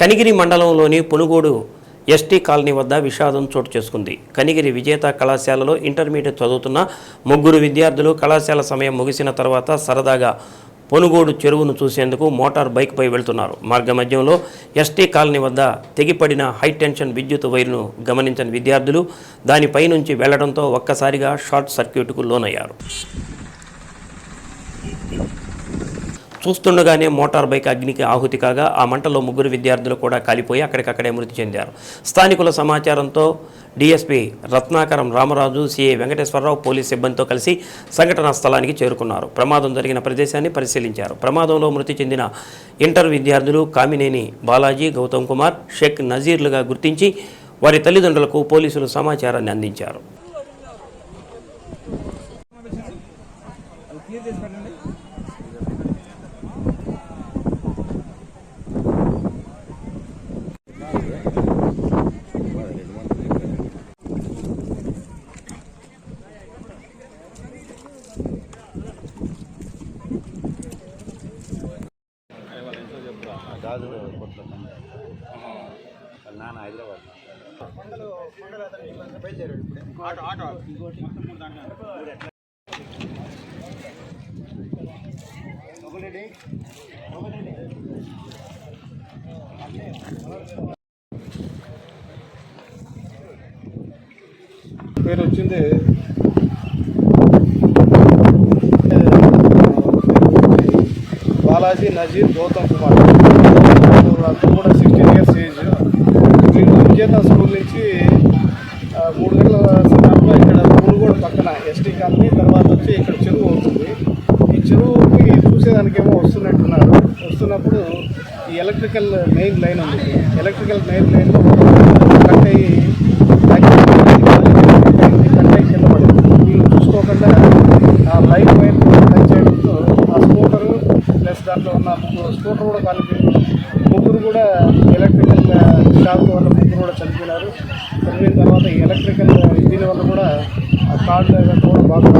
కనిగిరి మండలంలోని Punugodu ST colony వద్ద విషాదం చోటు చేసుకుంది. కనిగిరి విజేత కళాశాలలో ఇంటర్మీడియట్ చదువుతున్న ముగ్గురు విద్యార్థులు కళాశాల సమయం ముగిసిన తర్వాత సరదాగా పొనుగోడు చెరువును చూసేందుకు మోటార్ బైక్పై వెళ్తున్నారు. మార్గ మధ్యంలో ఎస్టీ కాలనీ వద్ద తెగిపడిన హై టెన్షన్ విద్యుత్ వైర్ను గమనించిన విద్యార్థులు దానిపై నుంచి వెళ్ళడంతో ఒక్కసారిగా షార్ట్ సర్క్యూట్కు లోనయ్యారు. చూస్తుండగానే మోటార్ బైక్ అగ్నికి ఆహుతి కాగా ఆ మంటలో ముగ్గురు విద్యార్థులు కూడా కాలిపోయి అక్కడికక్కడే మృతి చెందారు. స్థానికుల సమాచారంతో DSP Ratnakaram Ramaraju CI Venkateswararao police సిబ్బందితో కలిసి సంఘటనా స్థలానికి చేరుకున్నారు. ప్రమాదం జరిగిన ప్రదేశాన్ని పరిశీలించారు. ప్రమాదంలో మృతి చెందిన ఇంటర్ విద్యార్థులు కామినేని బాలాజీ గౌతమ్ కుమార్ షేక్ నజీర్లుగా గుర్తించి వారి తల్లిదండ్రులకు పోలీసులు సమాచారాన్ని అందించారు. గాజు కొట్ల నాన్న హైదరాబాద్. పేరు వచ్చింది. బాలాజీ నజీర్ గౌతమ్ కుమార్. అందరూ కూడా సిక్స్టీన్ ఇయర్స్ ఏజ్ మీరు విజేత స్కూల్ నుంచి మూడు గంటల సమయంలో ఇక్కడ పురుగోడు పక్కన ఎస్టీ కాలనీ తర్వాత వచ్చి ఇక్కడ చెరువు అవుతుంది. ఈ చెరువుకి చూసేదానికేమో వస్తున్నట్టున్నారు. వస్తున్నప్పుడు ఈ ఎలక్ట్రికల్ మెయిన్ లైన్ ఉంది. ఎలక్ట్రికల్ మెయిన్ లైన్లో కట్ అయ్యి కట్ అయ్యి కింద పడింది వీళ్ళు చూసుకోకుండా ఆ లైన్ వైర్ టచ్ చేయడంతో ఆ స్కూటరు ప్లస్ దాంట్లో ఉన్న స్కూటర్ కూడా కాలిపోయింది. ముగ్గురు కూడా ఎలక్ట్రికల్ షాక్ వల్ల ముగ్గురు కూడా చనిపోయినారు. చనిపోయిన తర్వాత ఎలక్ట్రికల్ uh, దీని వల్ల కూడా ఆ కార్డు కూడా బాగా